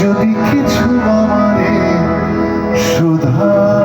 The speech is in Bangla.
যদি কিছু আমারে শুধা